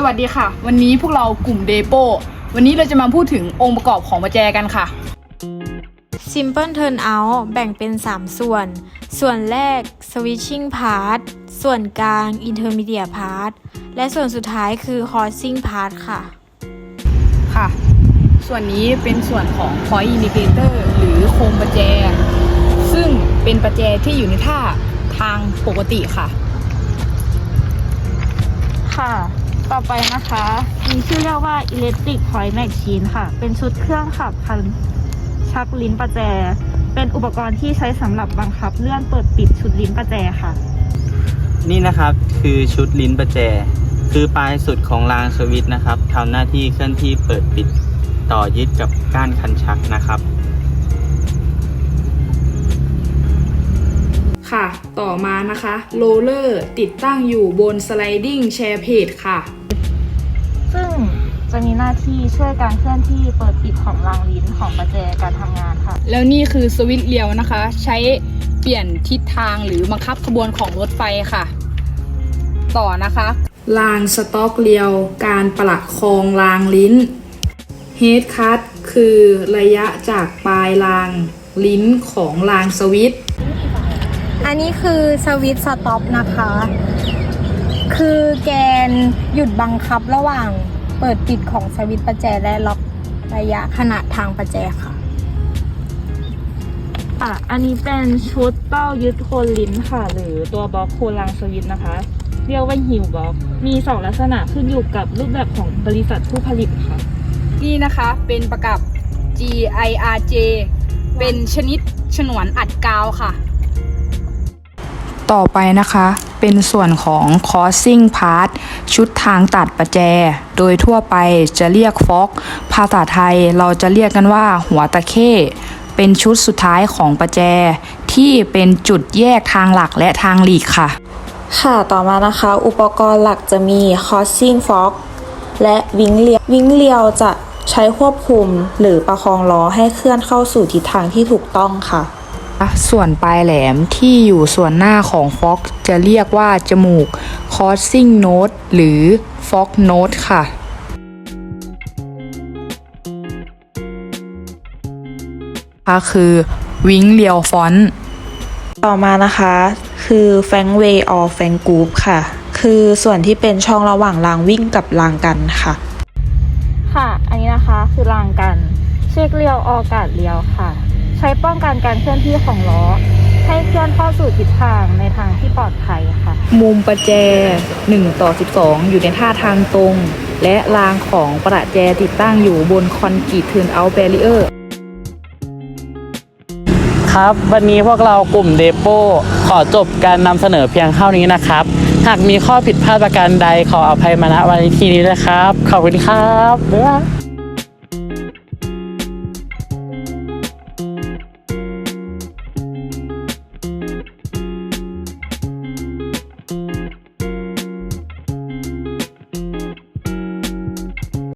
สวัสดีค่ะ วันนี้พวกเรากลุ่มเดโปวันนี้เราจะมาพูดถึงองค์ประกอบของประแจกันค่ะ Simple Turnout แบ่งเป็น 3 ส่วน ส่วนแรก Switching Part ส่วนกลาง Intermediate Part และส่วนสุดท้ายคือ Crossing Part ค่ะ ค่ะ ส่วนนี้เป็นส่วนของ Point Indicator หรือโคมประแจ ซึ่งเป็นประแจที่อยู่ในท่าทางปกติค่ะ ค่ะ ต่อไปนะคะ มีชื่อเรียกว่า Electric Point Machine ค่ะ เป็นชุดเครื่องขับคันชักลิ้นประแจ เป็นอุปกรณ์ที่ใช้สำหรับบังคับเลื่อนเปิดปิดชุดลิ้นประแจค่ะ นี่นะครับคือชุดลิ้นประแจ คือปลายสุดของรางสวิตช์นะครับทำหน้าที่เคลื่อนที่เปิดปิดต่อยึดกับก้านคันชักนะครับ ค่ะ ต่อมานะคะโรลเลอร์ติดตั้งอยู่บน sliding chair plate ค่ะ ซึ่งจะมีหน้าที่ช่วยการเคลื่อนที่เปิดปิดของรางลิ้นของประแจการทำงานค่ะ แล้วนี่คือสวิตช์เลี้ยวนะคะ ใช้เปลี่ยนทิศทางหรือบังคับขบวนของรถไฟค่ะ ต่อนะคะรางสต็อกเลี้ยว การประคองรางลิ้นเฮดคัตคือระยะจากปลายรางลิ้นของรางสวิตช์ อันนี้คือสวิตช์สต็อปนะคะ คือแกนหยุดบังคับระหว่างเปิดปิดของสวิตช์ประแจและล็อกระยะขนาดทางประแจค่ะ อะ อันนี้เป็นชุดเป้ายึดโคนลิ้นค่ะ หรือตัวบล็อกโคนรางสวิตช์นะคะ เรียกว่าฮิวบล็อก มีสองลักษณะขึ้นอยู่กับรูปแบบของบริษัทผู้ผลิตค่ะ นี่นะคะเป็นประกับ GIRJ เป็นชนิดฉนวนอัดกาวค่ะ ต่อไปนะคะเป็นส่วนของ crossing part ชุดทางตัดประแจ โดยทั่วไปจะเรียกฟอกภาษาไทยเราจะเรียกกันว่าหัวตะเข้เป็นชุดสุดท้ายของประแจ ที่เป็นจุดแยกทางหลักและทางหลีกค่ะ ค่ะต่อมานะคะ อุปกรณ์หลักจะมี crossing fork และวิงเลียววิงเลียวจะใช้ควบคุมหรือประคองล้อให้เคลื่อนเข้าสู่ทิศทางที่ถูกต้องค่ะ ส่วนปลายแหลมที่อยู่ส่วนหน้าของฟ็อกจะเรียกว่าจมูก crossing note หรือ fog note ค่ะก็คือวิงเลียวฟอนต์ต่อมานะคะคือ f a n g way or f a n g group ค่ะ คือส่วนที่เป็นช่องระหว่างรางวิ่งกับรางกันค่ะ ค่ะ อันนี้นะคะคือรางกัน เชือกเลี้ยวออกาศเลี้ยวค่ะ ใช้ป้องกันการเคลื่อนที่ของล้อ ให้เคลื่อนเข้าสู่ทิศทางในทางที่ปลอดภัยค่ะ มุมประแจ 1 ต่อ 12 อยู่ในท่าทางตรง และรางของประแจติดตั้งอยู่บนคอนกรีตเทิร์นเอาท์แบรีเออร์ครับ วันนี้พวกเรากลุ่มเดโปขอจบการนำเสนอเพียงเท่านี้นะครับ หากมีข้อผิดพลาดประการใดขออภัยมาณวันนี้ทีนี้นะครับ ขอบคุณครับบ๊ายบาย